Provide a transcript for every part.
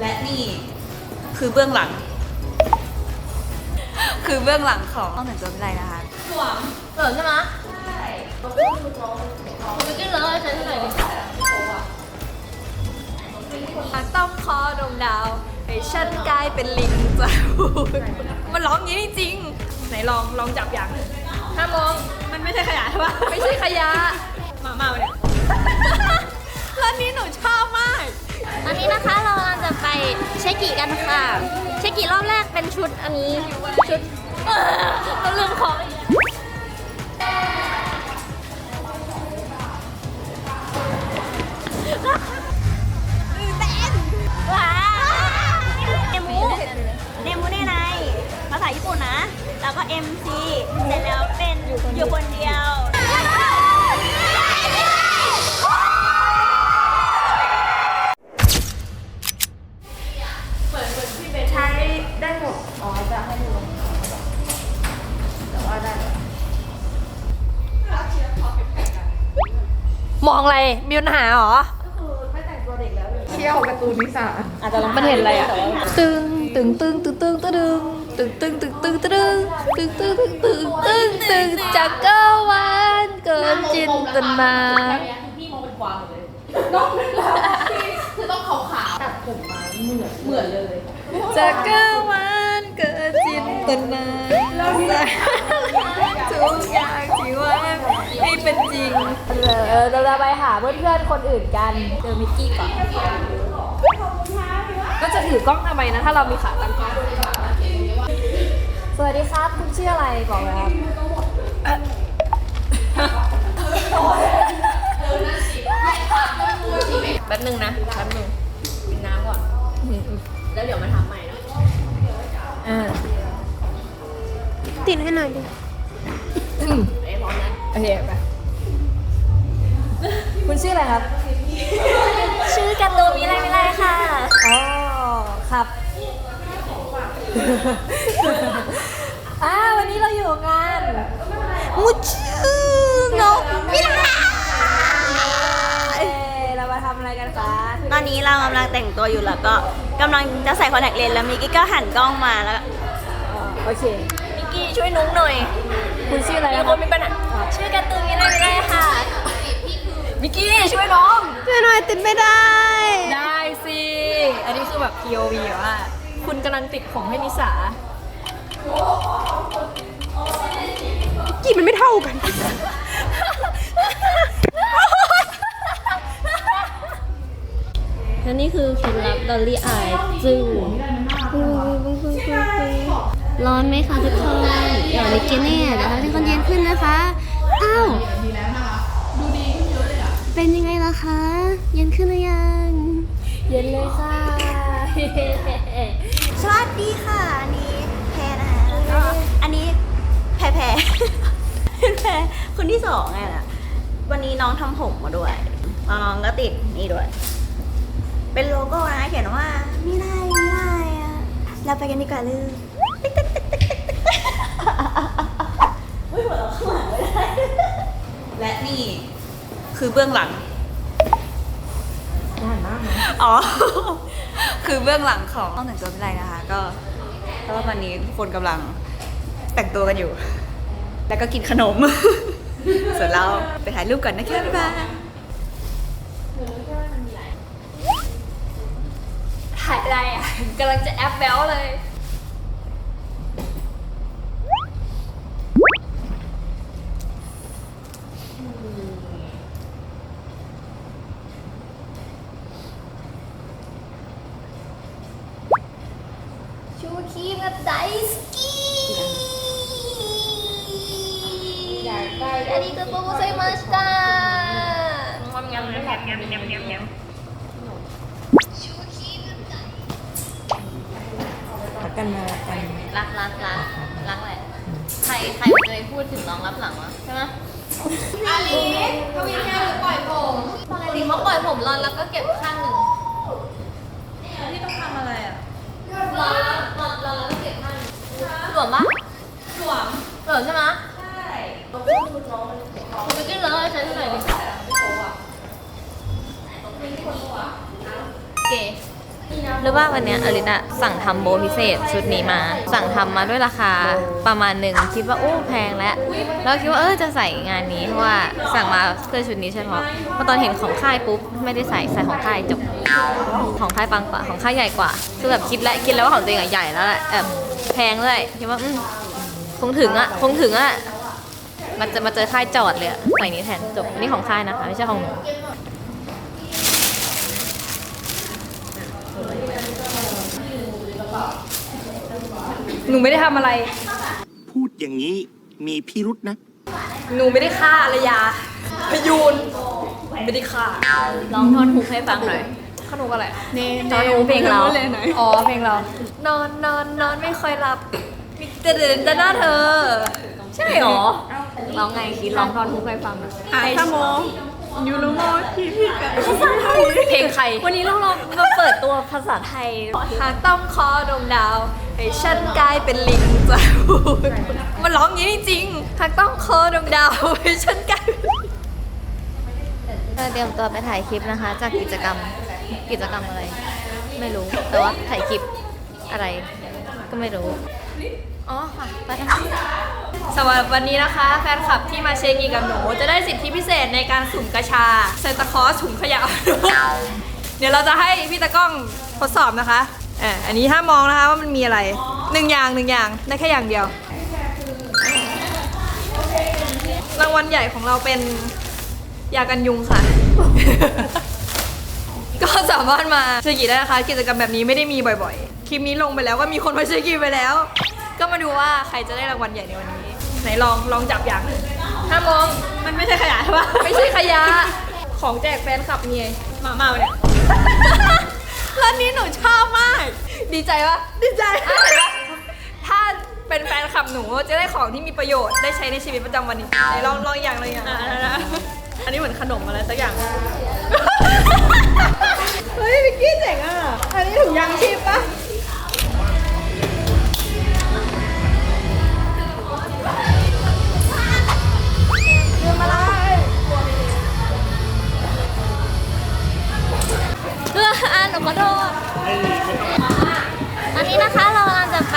และนี่คือเบื้องหลัง คือเบื้องหลังของห้องแต่งตัววิไลนะคะเออใช่ไหมใช่ผมไปกินเลยใช้ที่ไหนดีต้องคอดวงดาวให้ฉันกลายเป็นลิงจะพูดมันร้องอย่างนี้จริงๆไหนลองลองจับอย่างห้ามองมันไม่ใช่ขยะใช่ปะไม่ใช่ขยะ มามาเนี่ยร้านนี้หนูชอบมาก ตอนนี้นะคะเรากำลังจะไปเช็คกี่กันค่ะ เช็คกี่รอบแรกเป็นชุดอันนี้ชุดเออเราลืมของ มันเห็นอะไรอะ ตึงตึงตึงตึงตึงตึงตึงตึงตึงตึงตึงตึงตึงตึงตึงตึงตึงจากเก้าวันเกินจินตนาคือต้องขาวๆตัดผมมาเหมือนเหมือนเลยจากเก้าวันเกิดจินตนาเราทุกอย่างที่ว่าให้เป็นจริงเออเราจะไปหาเพื่อนๆคนอื่นกันเจอมิกกี้ก่อน ก็จะถือกล้องทำไมนะ ถ้าเรามีขาตั้งกล้องสวัสดีครับ คุณชื่ออะไรบอกเลยครับแป๊บนึงนะแป๊บนึงกินน้ำก่อน แล้วเดี๋ยวมาทำใหม่นะอ่าติดให้หน่อยดิโอเคไปคุณชื่ออะไรครับ ชื่อการ์ตูนมีอะไรไม่ไรค่ะ อ๋อ ครับอ่าวันนี้เราอยู่งานมุชื่อนกมิลาเอ้เรามาทำอะไรกันคะตอนนี้เรากำลังแต่งตัวอยู่แล้วก็กำลังจะใส่คอนแทคเลนส์แล้วมิกกี้ก็หันกล้องมาแล้วก็อ๋อโอเค มิกกี้ช่วยนุ้งหน่อย คุณชื่ออะไรมีนะคนมีปัญหาชื่อการ์ตูนมีอะไรไม่ได้ค่ะมิกกี้ช่วยน้องช่วยหน่อยติดไม่ได้ได้สิ อันนี้คือแบบ POV ว่า คุณกำลังติดผมให้นิสากินมันไม่เท่ากัน และนี่คือเคล็ดลับดอลลี่อายจึ้งร้อนไหมคะทุกคนอย่าลิกินเนี่ยเดี๋ยวทำให้คนเย็นขึ้นนะคะ อ้าว เป็นยังไงล่ะคะ เย็นขึ้นหรือยัง เย็นเลยค่ะ สวัสดีค่ะ อันนี้แพรนะคะแล้วก็อันนี้แพรแพรแพรคนที่สองไงล่ะ วันนี้น้องทำผมมาด้วยน้องก็ติดนี่ด้วย เป็นโลโก้นะเขียนว่าไม่ได้ไม่ได้อะเราไปกันดีกว่าลยติ๊กติ๊กติ๊กติ๊กติ๊กติ๊กไม่หัวเราะข้างหลังไม่ได้และนี่คือเบื้องหลัง อ๋อ คือเบื้องหลังของห้องแต่งตัววิไลนะคะ ก็เพราะว่าวันนี้ทุกคนกำลังแต่งตัวกันอยู่ แล้วก็กินขนม ส่วนเราไปถ่ายรูปก่อนนะคะบ๊ายบายถ่ายอะไรอะกำลังจะแอปแบลเลย ชูครีมกับไดสกีอันนี้ก็โปรโมชั่นมาสตา กันมากัน รักรักรักรักแหละใครใครเคยพูดถึงน้องรับหลังวะใช่ไหมอาลีเขาวิ่งแค่ปล่อยผมอาลีเขาปล่อยผมรอนแล้วก็เก็บข้างหนึ่งที่ต้องทำอะไรอะรอนแล้วรอนรอนแล้วก็เก็บข้างหนึ่งหลวมปะหลวมหลวมใช่ไหมใช่ผมไปกินเลยใช้ที่ไหนดีเก๋ โนรือว่าวันเนี้ยอลินะสั่งทำโบพิเศษชุดนี้มา สั่งทำมาด้วยราคาประมาณหนึ่งคิดว่าโอ้แพงแล้วแล้วคิดว่าเออจะใส่งานนี้เพราะว่าสั่งมาเพื่อชุดนี้เฉพาะพอตอนเห็นของค่ายปุ๊บไม่ได้ใส่ใส่ของค่ายจบ ของค่ายปังกว่าของค่ายใหญ่กว่าคือแบบคิดแล้วคิดแล้วว่าของตัวเองอะใหญ่แล้วแหละแบบแพงเลยคิดว่าอืมคงถึงอะคงถึงอะมันจะมาเจอค่ายจอดเลยอะใส่นี้แทนจบนนี้ของค่ายนะคะ ไม่ใช่ของหนู หนูไม่ได้ทำอะไร พูดอย่างนี้มีพิรุษนะ หนูไม่ได้ฆ่าอารยาพยูนไม่ได้ฆ่าลองทอนฮุกให้ฟังหน่อย ขนมอะไรจอนูเพลงเราอ๋อเพลงเรา นอนนอนนอนไม่ค่อยหลับแต่เดินแต่หน้าเธอ ใช่หรอร้องไงคิดลองทอนฮุกให้ฟังหน่อย หายสมอง ยูรู้มอที่พี่กันเพลงใคร วันนี้เราลองมาเปิดตัวภาษาไทยหากต้องคอดวงดาวให้ฉันกลายเป็นลิงจะพูดมันร้องอย่างนี้จริงๆหากต้องคอดวงดาวให้ฉันกลายเป็นก็เตรียมตัวไปถ่ายคลิปนะคะ จากกิจกรรมกิจกรรมอะไร ไม่รู้แต่ว่าถ่ายคลิปอะไร ก็ไม่รู้ อ๋อค่ะไปกันสำหรับวันนี้นะคะ แฟนคลับที่มาเชกีกับหนู จะได้สิทธิพิเศษในการสุ่มกระชาเซนตาคอสถุงขยะ เดี๋ยวเราจะให้พี่ตะกล้องทดสอบนะคะอะอันนี้ห้ามมองนะคะว่ามันมีอะไรหนึ่งอย่างหนึ่งอย่างได้แค่อย่างเดียว รางวัลใหญ่ของเราเป็นยากันยุงค่ะ ก็สามารถมาเชกีได้นะคะ กิจกรรมแบบนี้ไม่ได้มีบ่อยๆ คลิปนี้ลงไปแล้วก็มีคนมาเชกีไปแล้ว ก็มาดูว่าใครจะได้รางวัลใหญ่ในวันนี้ ไหนลองลองจับอย่างหนึ่งห้ามมองมันไม่ใช่ขยะใช่ปะไม่ใช่ขยะ ของแจกแฟนคลับเนี่ยมามาเนี่ยร้านนี้หนูชอบมาก ดีใจปะดีใจเห็นปะถ้าเป็นแฟนคลับหนูจะได้ของที่มีประโยชน์ได้ใช้ในชีวิตประจำวันนี้ไหนลองลองอย่างเลยอย่างอันนี้เหมือนขนมอะไรสักอย่าง เฮ้ยวิกกี้เจ๋งอะ อันนี้ถุงยางชีพปะ อออ่านหนูขอโทษตอนนี้นะคะเรากำลังจะไป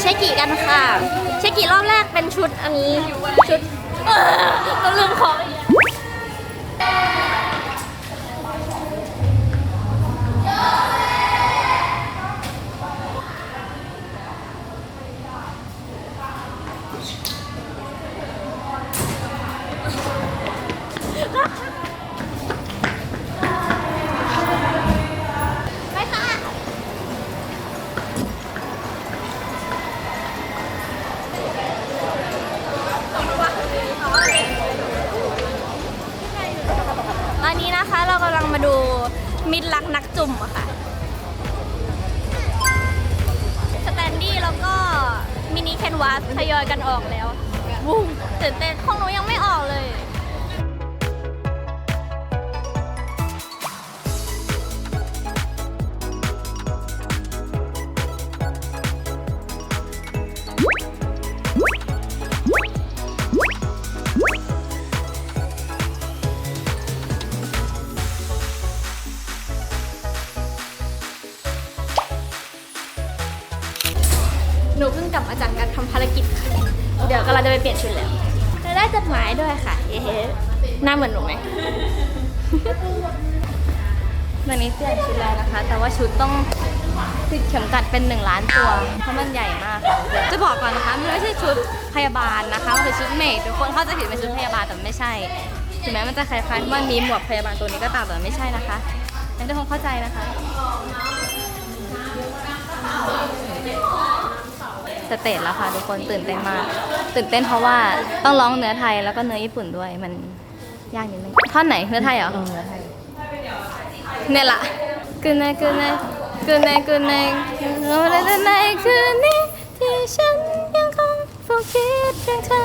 เช็คกี่กันค่ะ เช็คกี่รอบแรกเป็นชุดอันนี้ชุดเออเราลืมของ จะบอกก่อนนะคะมันไม่ใช่ชุดพยาบาลนะคะมันเป็นชุดเมดทุกคนเข้าใจผิดเป็นชุดพยาบาลแต่มันไม่ใช่ถึงแม้มันจะคล้ายๆว่ามีหมวกพยาบาลตัวนี้ก็ตามแต่มันไม่ใช่นะคะยังทุกคนเข้าใจนะคะสเตจแล้วค่ะทุกคนตื่นเต้นมาก ตื่นเต้นเพราะว่าต้องร้องเนื้อไทยแล้วก็เนื้อญี่ปุ่นด้วยมันยากนิดนึงท่อนไหนเนื้อไทยเหรอเนื้อไทยเนี่ยละคืนไหนคืนไหนคืนไหนคืนไหนคืนไหนคืนนี้ที่ ฉันยังคงโฟกัสเพียงเธอ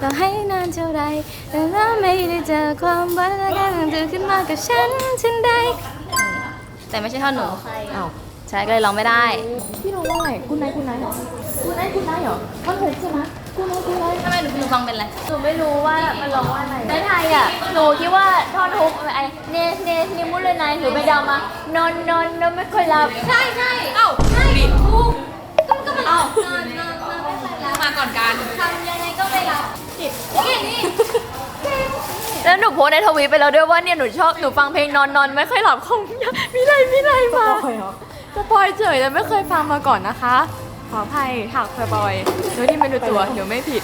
ต่อให้นานเท่าไรแต่เราไม่ได้เจอความหวังและการเธอขึ้นมากับฉันฉันใดแต่ไม่ใช่ท่อนหนูอ้าวใช่ก็เลยร้องไม่ได้ พี่รู้ว่าไงคุณนายคุณนายเหรอคุณนายคุณนายเหรอท่อนหกใช่ไหมคุณนายคุณนายทำไมหนูหนูฟังเป็นอะไรหนูไม่รู้ว่ามันร้องว่าอะไรในไทยอะหนูคิดว่าท่อนฮุกอะไรเนสเนสนิมุเลยนายหรือไปเดามานอนนอนนอนไม่ค่อยหลับใช่ใช่เอ้าใช่ถูกก็ก็มันเอ้านอนนอนนอนไม่ค่อยหลับมาก่อนกันทำยังไงก็ไม่หลับจิตนี่นี่แล้วหนูโพสต์ในทวีตไปแล้วด้วยว่าเนี่ยหนูชอบหนูฟังเพลงนอนนอนไม่ค่อยหลับของมิไรมิไรมาสปอยเฉยแต่ไม่เคยฟังมาก่อนนะคะ ขออภัยถักสปอยโดยที่ไม่รู้ตัวเดี๋ยวไม่ผิด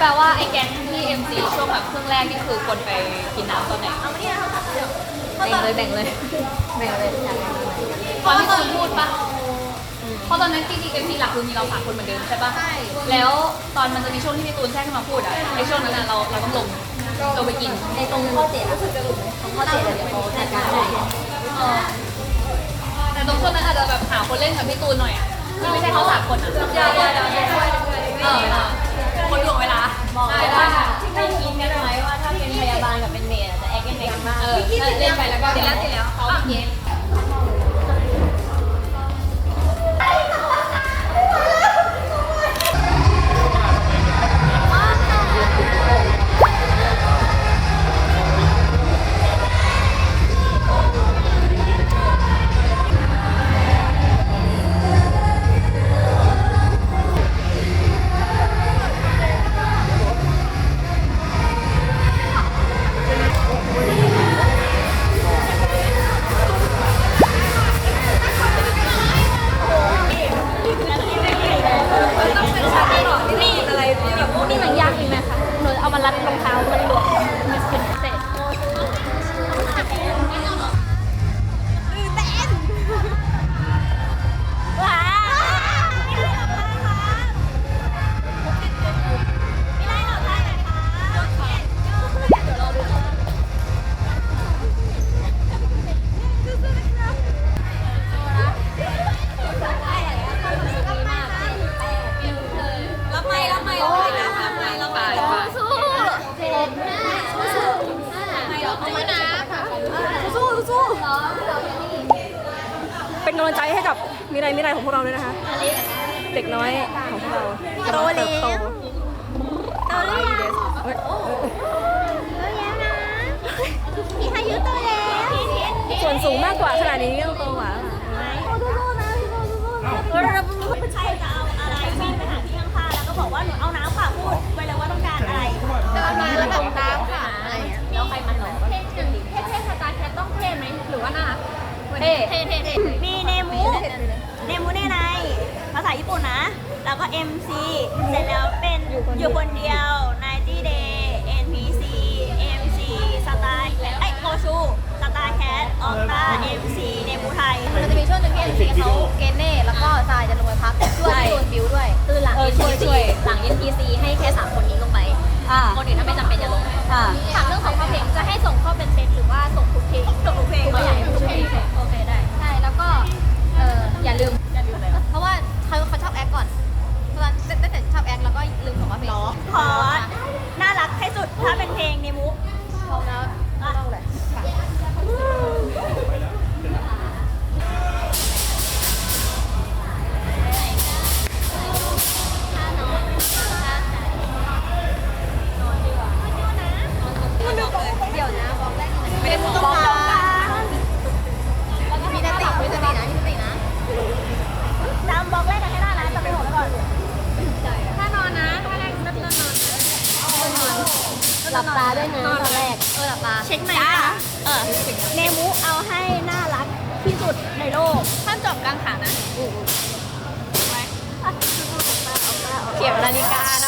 แล้วแปลว่าไอ้แก๊งที่ MC ช่วงแบบครึ่งแรกนี่คือคนไปกินน้ำตอนไหนเอามาเนี่ยเขาตัดเดี๋ยวแบ่งเลยแบ่งเลยแบ่งเลยตอนที่คุณพูดปะเพราะตอนนั้นที่จริง MC หลักคือมีเราสามคนเหมือนเดิมใช่ปะใช่แล้วตอนมันจะมีช่วงที่พี่ตูนแทรกขึ้นมาพูดอะในช่วงนั้นอะเราเราต้องลงลงไปกินในตรงข้อเจ็ดรู้สึกจะหลุดตรงข้อเจ็ดเดี๋ยวเขาจัดการให้เออแต่ตรงช่วงนั้นอาจจะแบบหาคนเล่นกับพี่ตูนหน่อยอะที่ไม่ใช่เขาสามคนอะเออ ยังไงกันบ้างเออเล่นไปแล้วก็ติดแล้วติดแล้ว กำลังใจให้กับมิไรมิไรของพวกเราด้วยนะคะ เด็กน้อยของพวกเราโตแล้วโตโตแล้วยังเฮ้ยโตแล้วนะมีพายุโตแล้วส่วนสูงมากกว่าขนาดนี้ก็โตกว่าใช่จะเอาอะไรวิ่งไปหาที่ข้างๆแล้วก็บอกว่าหนูเอาน้ำค่ะพูดไปเลยว่าต้องการอะไรเดินมาแล้วตรงน้ำค่ะอะไรเงี้ยแล้วใครมันหรอเท่เท่เท่สตาร์แคทต้องเท่ไหมหรือว่าน่ารัก เท่เท่เท่เท่มีเนมูเนมูเนไนภาษาญี่ปุ่นนะ แล้วก็ MC เสร็จแล้วเป็นอยู่คนเดียว90 day NPC MC สตาร์ไอยโกชูสตาร์แคทออฟตา MC เนมูไทย มันจะมีช่วงหนึ่งที่เอ็นซีเขาเกเน่แล้วก็ทรายจะลงไปพักช่วยตูนบิวด้วย คือหลัง NPC หลัง NPC ให้แค่สามคนนี้ลงไป อ่า คนอื่นถ้าไม่จำเป็นอย่าลงอ่า ถามเรื่องของข้อเพลงจะให้ส่งเข้าเป็นเซตหรือว่าส่งทุกเพลงส่งทุกเพลงเขาอยากให้ทุกเพลงโอเคได้ใช่แล้วก็เอออย่าลืม อย่าลืมเลยเพราะว่าเขาเขาชอบแอคก่อนเพราะว่าตั้งแต่ชอบแอคแล้วก็ลืมของว่าเพลง ขอน่ารักให้สุดถ้าเป็นเพลงเนหลับ เข็มนาฬิกานะ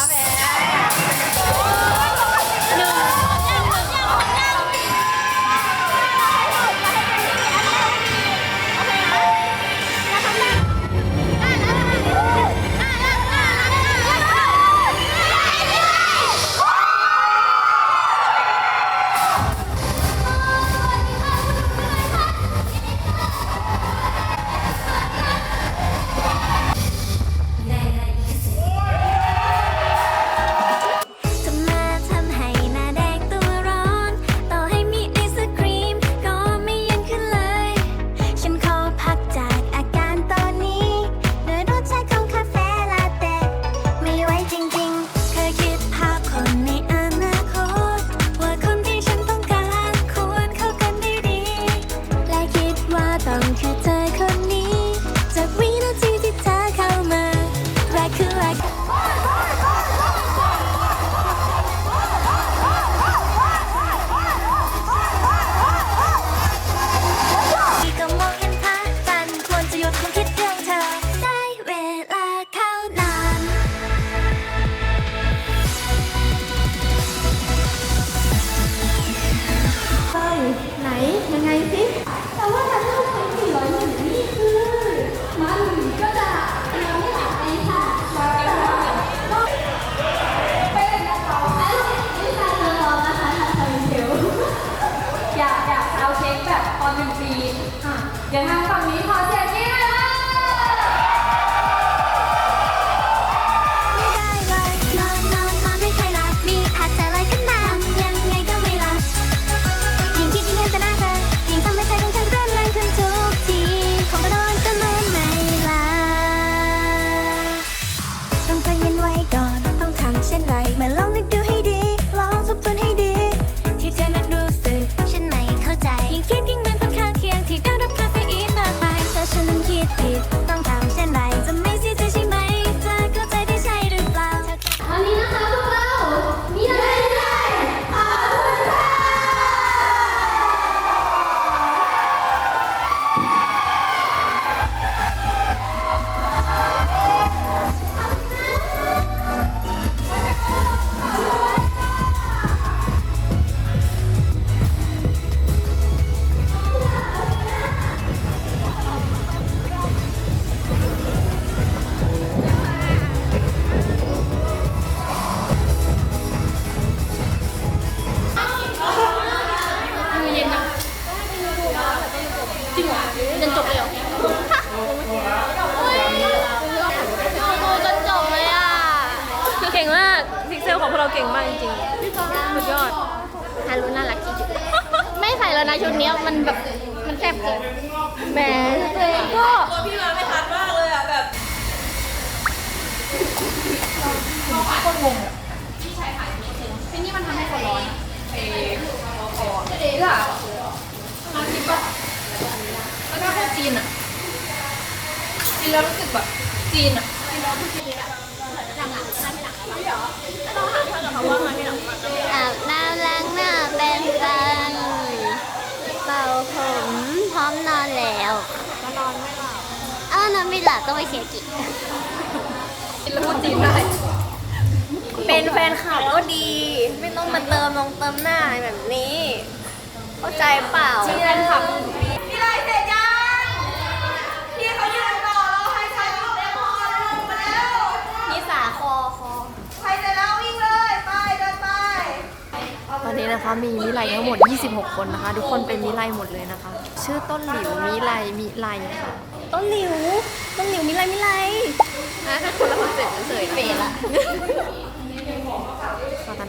ตงงอะที่นี่มันทำให้คนร้อนเอ๊ะเอ๊ะมันคิดว่ามันก็แค่จีนอะจีนแล้วรู้สึกแบบจีนอะจีนแล้วพูดจีนอะหลังหลังหน้าไม่หลังหรอไหรอต้องหาเขาว่าไม่หลังอาบน้าล้างหน้าแปรงฟันเป่าผมพร้อมนอนแล้วนอนไม่หลับเออนอนไม่หลับต้องไปเสียกิจพูดจีนได้ เป็นแฟนคลับก็ดี ไม่ต้องมาเติมลงเติมหน้าแบบนี้ เข้าใจเปล่าที่แฟนคลับพี่ไรเสร็จยังพี่เขายืนต่อเราใครใช้รูปเอ็มพอลงมาแล้วนิสาคอคอใครเสร็จแล้ววิ่งเลยไปเดินไปตอนนี้นะคะมีมิไลทั้งหมด 26 คนนะคะ ทุกคนเป็นมิไลหมดเลยนะคะ ชื่อต้นหลิวมิไลมิไลค่ะต้นหลิวต้นหลิวมิไรมิไรนะถ้าคนละคอนเซ็ปต์เฉยๆเปรละ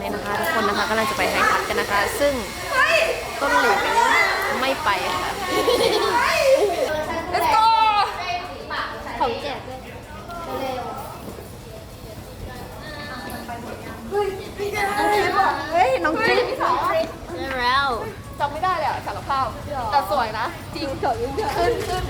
ตอนนี้นะคะ ทุกคนนะคะกำลังจะไปไฮคัทกันนะคะ ซึ่งต้นหลิวไม่ไปค่ะ let's go ของแจกด้วยเฮ้ย น้องจิ๊บแล้วจำไม่ได้เลยอะสารภาพแต่สวยนะ จริงขึ้นขึ้น